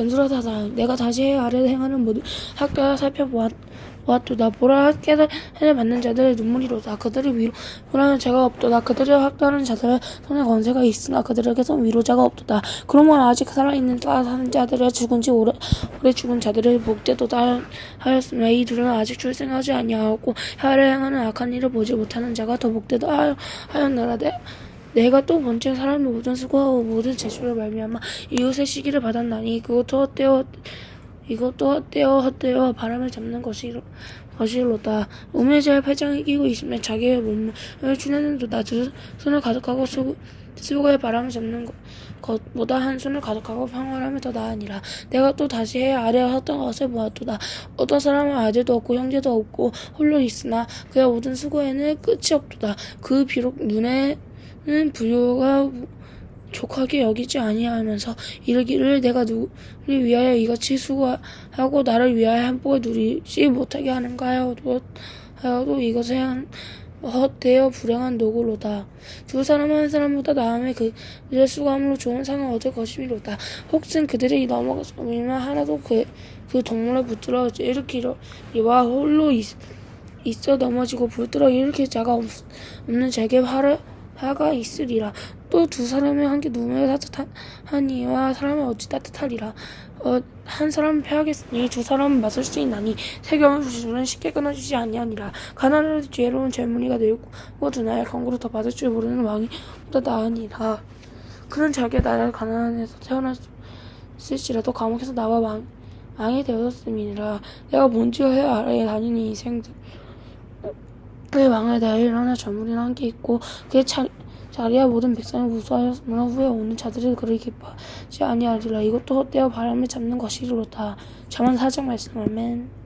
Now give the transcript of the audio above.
견술하다다 내가 다시 해 아래 행하는 모든 학교와 살펴보았 보았도다 보라 학교에 해를 받는 자들의 눈물이로다. 그들이 위로 위로하는 자가 없도다. 그들의 학교하는 자들의 손에 권세가 있으나 그들에게서 위로자가 없도다. 그러므로 아직 살아있는 자 사는 자들의 죽은 지 오래, 오래 죽은 자들의 복되도다 하였으며 이 둘은 아직 출생하지 아니하였고 해를 행하는 악한 일을 보지 못하는 자가 더 하여- 하였노라 내 내가 또 번째 사람의 모든 수고하고 모든 재주를 말미암아 이웃의 시기를 받았나니 그것도 헛되어 이것도 헛되어 헛되어 바람을 잡는 것이 것이로다. 우매자의 팔짱을 끼고 있으면 자기의 몸을 추내는 도다 두 손을 가득하고 수, 수고의 바람을 잡는 것, 것보다 한 손을 가득하고 평화함이 더 나으니라. 내가 또 다시 해 아래 섰던 것을 보았도다. 어떤 사람은 아들도 없고 형제도 없고 홀로 있으나 그의 모든 수고에는 끝이 없도다. 그 비록 눈에 는 부요가 족하게 여기지 아니하면서 이르기를 내가 누구를 위하여 이같이 수고하고 나를 위하여 한복을 누리지 못하게 하는가 하여도, 이것에 한 헛되어 불행한 노고로다. 두 사람은 한 사람보다 나음에 그들의 수고함으로 좋은 상을 얻을 것이미로다. 혹은 그들이 넘어가면 하나도 그, 그 동물을 붙들어 일으키려니와 홀로 있, 있어 넘어지고 붙들어 일으킬 자가 없, 없는 자에게 화를 화가 있으리라. 또 두 사람의 한게 누구에 따뜻하니와 사람은 어찌 따뜻하리라. 어, 한 사람은 패하겠으니 두 사람은 맞을 수 있나니 세경을 주주는 쉽게 끊어주지 아니하니라. 가난을 지혜로운 젊은이가 늙고 드나야 강구로 더 받을 줄 모르는 왕이 보다 나으니라. 그는 자기의 나라를 가난에서 태어났을지라도 감옥에서 나와 왕, 왕이 되었음이니라. 내가 본지어 해 아래에 다니는 인생들 그의 왕을 대하여 일어나 전물이나 함께 있고 그의 차, 자리와 모든 백성이 무수하였으므로 후에 오는 자들이 그를 기뻐하지 아니하리라. 이것도 헛되어 바람을 잡는 것이로다. 자만 사정 말씀. 아멘